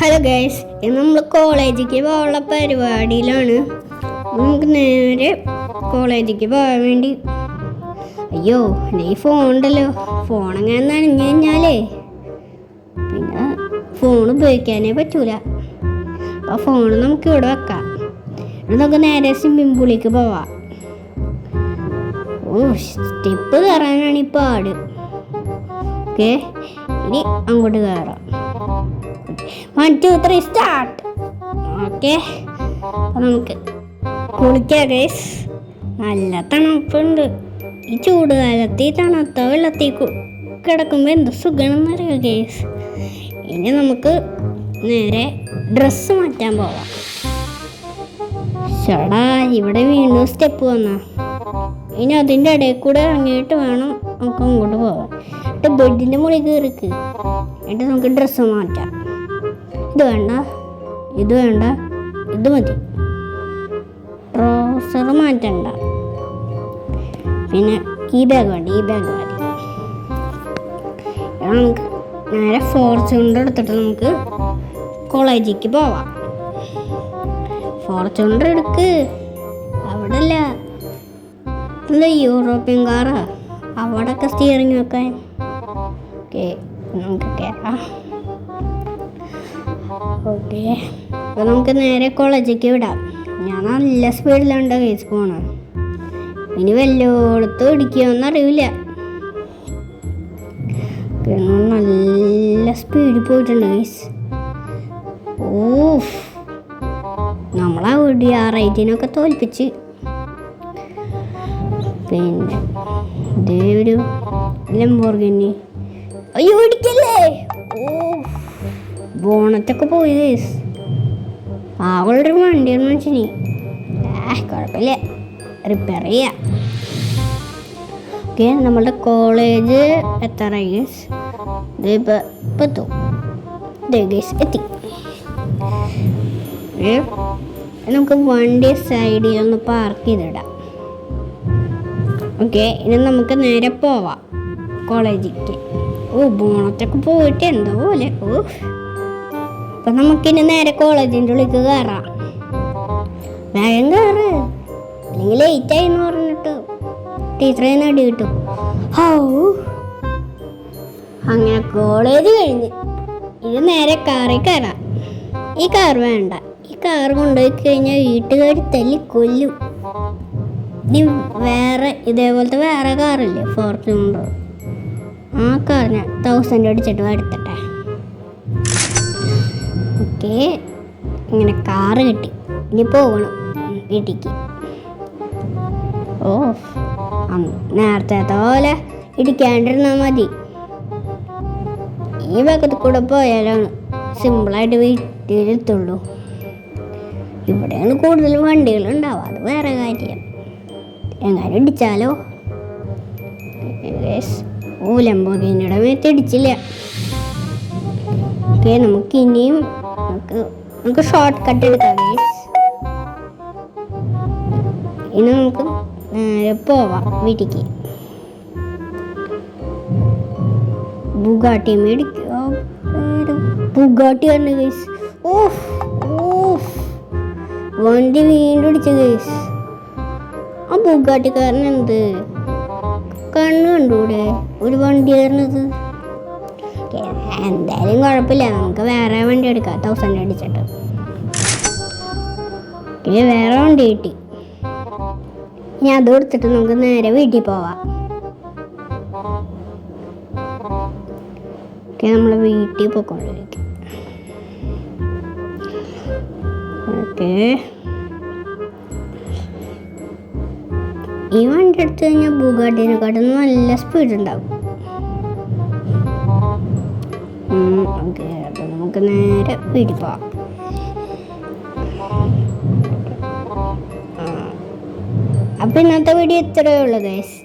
Hello guys ഇന്ന് നമ്മൾ കോളേജിലേക്ക് പോകാനുള്ള പരിപാടിയിലാണ്. നമുക്ക് നേരെ കോളേജിലേക്ക് പോകാൻ വേണ്ടി. അയ്യോ നീ ഫോൺ ഉണ്ടല്ലോ. ഫോൺ അങ്ങനെ നനഞ്ഞു കഴിഞ്ഞാലേ പിന്നെ ഫോൺ ഉപയോഗിക്കാനേ പറ്റൂല. അപ്പോൾ ഫോൺ നമുക്ക് ഇവിടെ വെക്കാം. എന്നിട്ട് നമുക്ക് നേരെ സ്വിമ്മിംഗ് പൂളിലേക്ക് പോവാം. ഓ സ്റ്റെപ്പ് കയറാനാണ് ഇപ്പോൾ പാട്. ഓക്കെ ഇനി അങ്ങോട്ട് കയറാം one two three start okay നമുക്ക് കുളിക്കാം ഗൈസ് നല്ല തണുപ്പുണ്ട്. ഈ ചൂട് ഈ തണുത്ത വെള്ളത്തിൽ കിടക്കുമ്പോൾ എന്ത് സുഖമാണെന്നറിയോ ഗൈസ് ഇനി നമുക്ക് നേരെ ഡ്രസ്സ് മാറ്റാൻ പോവാം. ചേടാ ഇവിടെ വീണ്ടും സ്റ്റെപ്പ് വന്നാ. ഇനി അതിന്റെ ഇടയിൽ കൂടെ ഇറങ്ങിയിട്ട് വേണം നമുക്ക് അങ്ങോട്ട് പോവാം എന്നിട്ട് ബെഡിന്റെ മുകളിൽ കയറിക്ക്. എന്നിട്ട് നമുക്ക് ഡ്രസ്സ് മാറ്റാം. ഇത് വേണ്ട ഇത് വേണ്ട ഇത് മതി. ട്രൗസർ മാറ്റണ്ട. പിന്നെ ഈ ബാഗ് വേണ്ട ഈ ബാഗ് മതി. നമുക്ക് നേരെ ഫോർച്യൂണർ എടുത്തിട്ട് നമുക്ക് കോളേജിലേക്ക് പോവാം. ഫോർച്യൂണർ എടുക്ക്. അവിടെ അല്ല ഇത് യൂറോപ്യൻ കാറാ അവിടെയൊക്കെ സ്റ്റിയറിംഗ് വെക്കാൻ ഓക്കെ നമുക്ക് കയറാം ഓക്കെ. അപ്പോൾ നമുക്ക് നേരെ കോളേജിലേക്ക് വിടാം. ഞാൻ നല്ല സ്പീഡിലാണ് കേസ് പോണത്. ഇനി വല്ലോടത്തും ഇടിക്കുമെന്ന് അറിയില്ല. നല്ല സ്പീഡിൽ പോയിട്ടുണ്ട് കേസ് ഓഫ് നമ്മളാ വീട് ആ റൈറ്റിനൊക്കെ തോൽപ്പിച്ച്. പിന്നെ ഇതേ ഒരു ലംബോർഗിനി അയ്യോ ഇടിക്കല്ലേ? ഓ ബോണറ്റൊക്കെ പോയി കേസ് ആകളുടെ വണ്ടിയെന്ന് വെച്ചിനി ആ കുഴപ്പമില്ല റിപ്പയർ ചെയ്യാം. ഓക്കെ നമ്മളുടെ കോളേജ് എത്താറായി ഗേസ് ഇതിപ്പോൾ ഗൈസ് എത്തും. നമുക്ക് വണ്ടി സൈഡിൽ ഒന്ന് പാർക്ക് ചെയ്തിടാം. ഓക്കെ ഇനി നമുക്ക് നേരെ പോവാം കോളേജിലേക്ക് ഓ ബോണത്തൊക്കെ പോയിട്ട് എന്തോ പോലെ. ഓ അപ്പൊ നമുക്കിനി നേരെ കോളേജിന്റെ ഉള്ളിലേക്ക് കയറാം വേഗം കയറ് അല്ലെങ്കിൽ ലേറ്റ് ആയി എന്ന് പറഞ്ഞിട്ട് ടീച്ചറെ നടി കിട്ടും. ഹൗ. അങ്ങനെ കോളേജ് കഴിഞ്ഞ് ഇത് നേരെ കാറിൽ കയറാം ഈ കാർ വേണ്ട. ഈ കാർ കൊണ്ടുപോയി കഴിഞ്ഞാൽ വീട്ടുകാർ തല്ലി കൊല്ലും. ഇനി വേറെ ഇതേപോലത്തെ വേറെ കാറില്ലേ ഫോർച്യൂണർ ആ ഞാൻ തൗസൻഡ് അടിച്ചിട്ട് എടുത്തിട്ടെ ഓക്കെ. ഇങ്ങനെ കാറ് കിട്ടി. ഇനി പോകണം ഇടുക്കി ഓ നേരത്തെ പോലെ ഇടിക്കാണ്ടിരുന്നാൽ മതി. ഈ ഭാഗത്ത് കൂടെ പോയാലാണ് സിമ്പിളായിട്ട് വീട്ടിലെത്തുള്ളൂ. ഇവിടെയാണ് കൂടുതൽ വണ്ടികൾ ഉണ്ടാവുക അത് വേറെ കാര്യം. എങ്ങനെ ഇടിച്ചാലോ? ഓ മേത്ത് ഇടിച്ചില്ല ഓക്കെ നമുക്ക് ഇനിയും നമുക്ക് നമുക്ക് ഷോർട്ട് കട്ട് എടുക്കാം ഗൈസ് ഇനി നമുക്ക് പോവാം വീട്ടിലേക്ക് ബുഗാട്ടി മേടിക്കുക ബുഗാട്ടി ആണ് ഗൈസ് ഓഫ് ഓഫ് വണ്ടി വീണ്ടും അടിച്ച ഗൈസ് ആ ബുഗാട്ടിക്കാരൻ എന്ത്? കണ്ണ് കണ്ടൂടെ? ഒരു വണ്ടി കയറുന്നത് എന്തായാലും കുഴപ്പമില്ല. നമുക്ക് വേറെ വണ്ടി എടുക്കാം. തൗസൻഡ് അടിച്ചിട്ട്. പിന്നെ വേറെ വണ്ടി കിട്ടി. ഇനി അത് കൊടുത്തിട്ട് നമുക്ക് നേരെ വീട്ടിൽ പോവാം. ഓക്കെ നമ്മൾ വീട്ടിൽ പോയിക്കൊണ്ടിരിക്കും. ഓക്കെ. ഈ വണ്ടി എടുത്തു കഴിഞ്ഞാൽ ബുഗാട്ടിനെക്കാട്ടും നല്ല സ്പീഡ് ഉണ്ടാവും. ഓക്കെ അപ്പം നമുക്ക് നേരെ വീട്ടിൽ പോവാം. അപ്പം ഇന്നത്തെ വീഡിയോ ഇത്രയേ ഉള്ളൂ ഗൈസ്